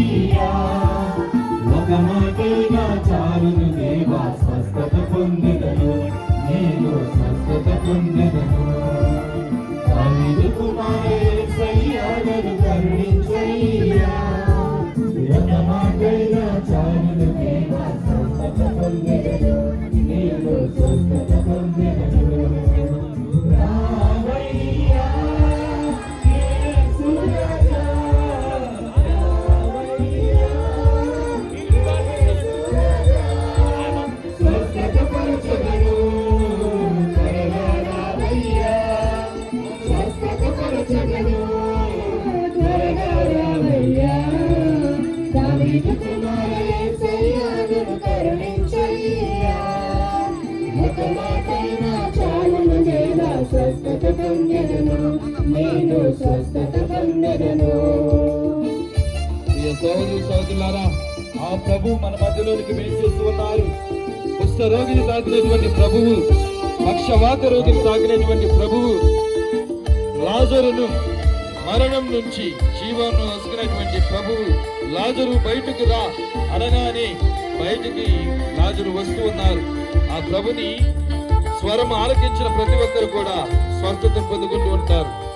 చేయ్యా ఒక సోదరు సోదరులారా ఆ ప్రభు మన మధ్యలోనికి వేసేస్తూ ఉన్నారు. కుష్ఠ రోగిని తాకినటువంటి ప్రభువు పక్షవాత రోగిని తాకినటువంటి ప్రభువు లాజరును మరణం నుంచి జీవాన్ని వసుకున్నటువంటి ప్రభువు లాజరు బయటకు రా అనగానే బయటికి లాజరు వస్తూ ఉన్నారు. ఆ ప్రభుని స్వరం ఆలకించిన ప్రతి ఒక్కరు కూడా స్వస్థత పొందుకుంటూ ఉంటారు.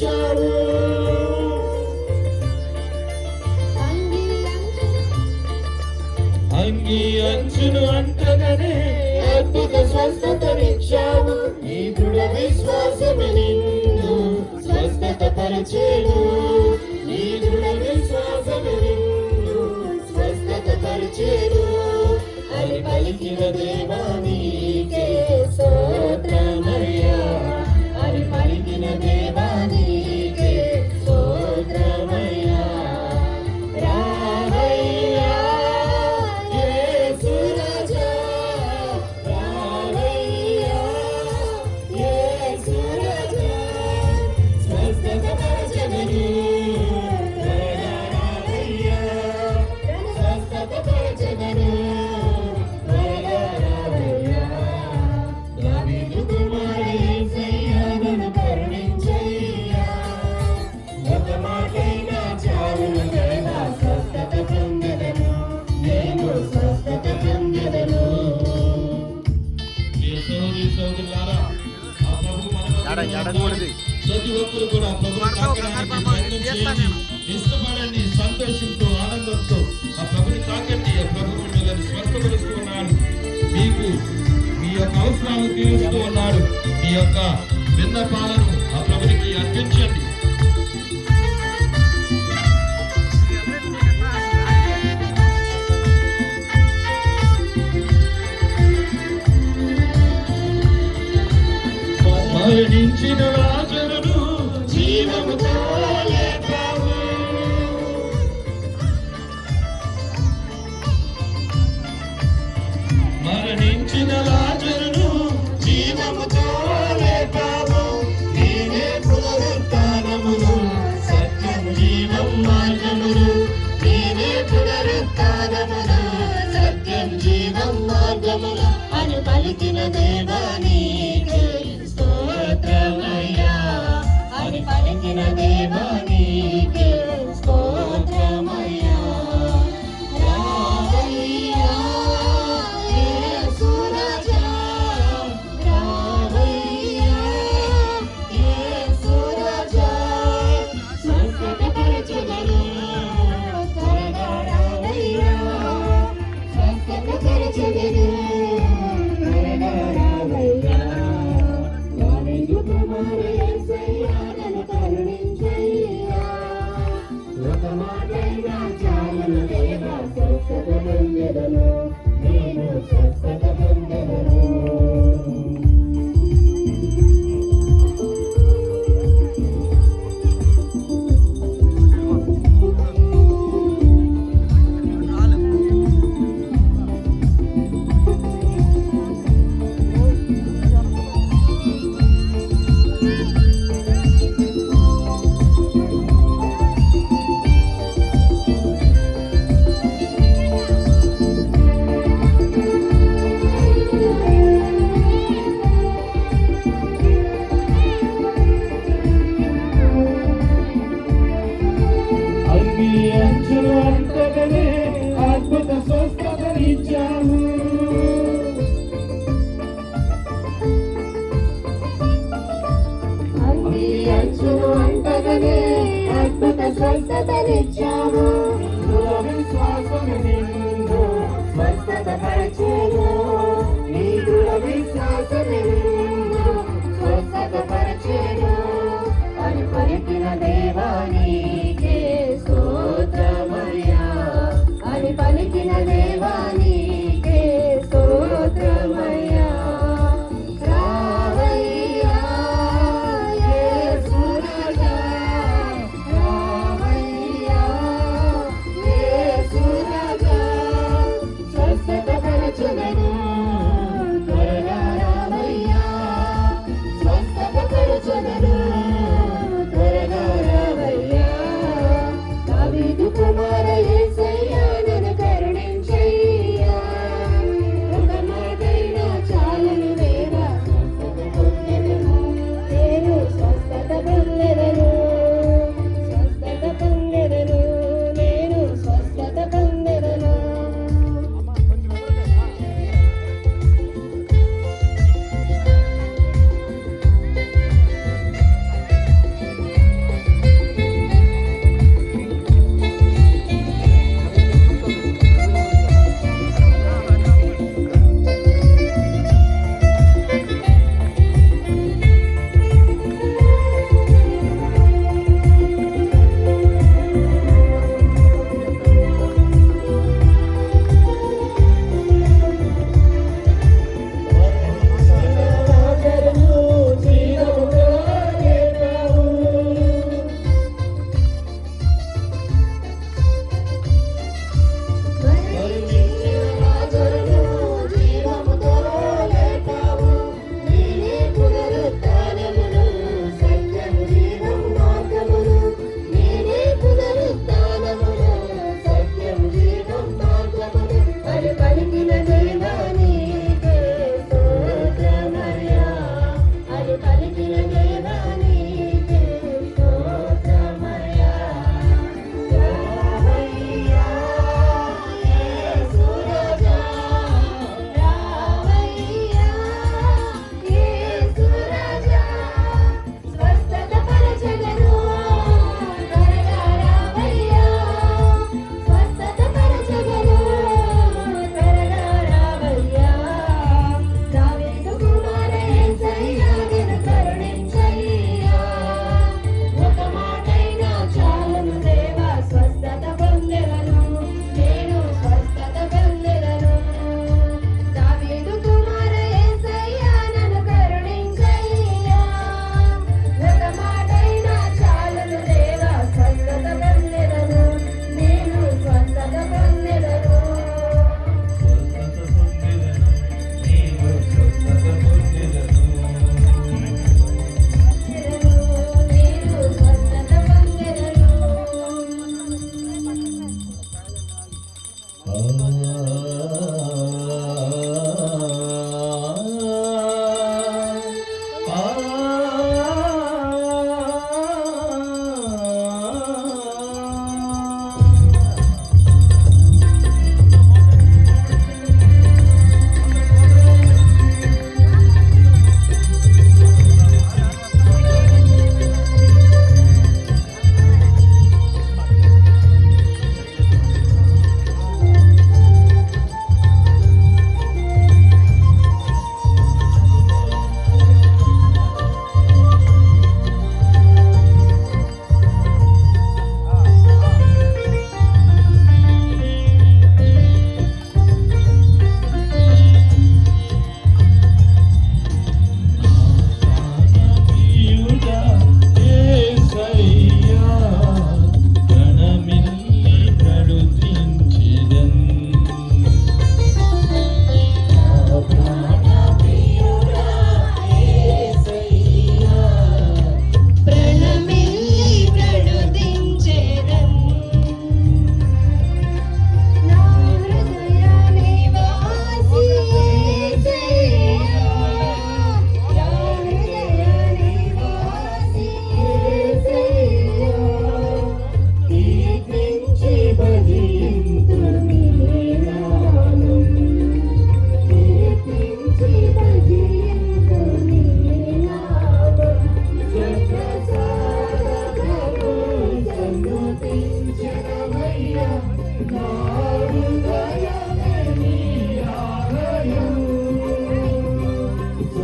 స్వస్థతనిచ్చావు అంగీ అంచులు అంటగానే అద్భుత స్వస్థతనిచ్చావు. ఈ దృఢ విశ్వాసమే నిన్ను స్వస్థత పరిచేను ఈ దృఢ విశ్వాసమే నిన్ను స్వస్థత పరిచేను అని పలికిన దేవానికి ప్రతి ఒక్కరు కూడా. ఇష్టపడండి సంతోషంతో ఆనందంతో ఆ ప్రభుని తాకండి ఆ ప్రభు మిమ్మల్ని స్వస్థపరుస్తూ ఉన్నాడు. మీకు మీ యొక్క అవసరాలు తీరుస్తూ ఉన్నాడు. మీ యొక్క విన్నపాలను జీవం మార్గమును. సత్యం అని పలికిన దేవాని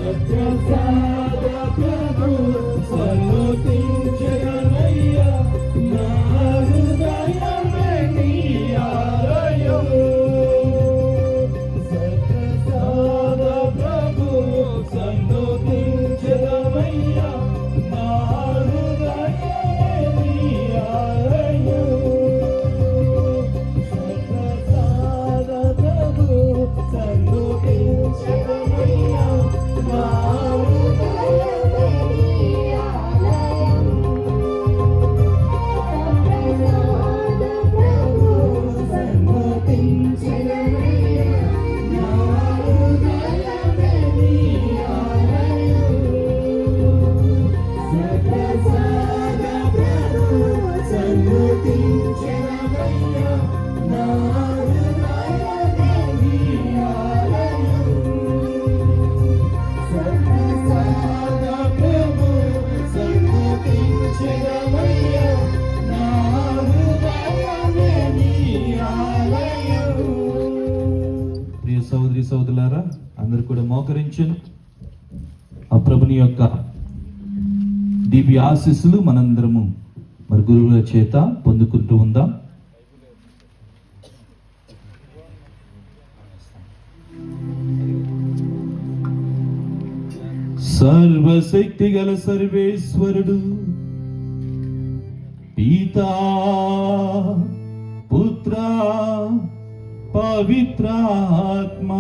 Christ. సోదరి సోదరులారా అందరు కూడా మోకరించను. ఆ ప్రభుని యొక్క దివ్య ఆశీస్సులు మనందరము మరి గురువుల చేత పొందుకుంటూ ఉందాం. సర్వశక్తి గల సర్వేశ్వరుడు పితా పుత్ర పవిత్రాత్మ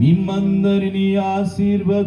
మిమ్మందరిని ఆశీర్వదింతురుగాక.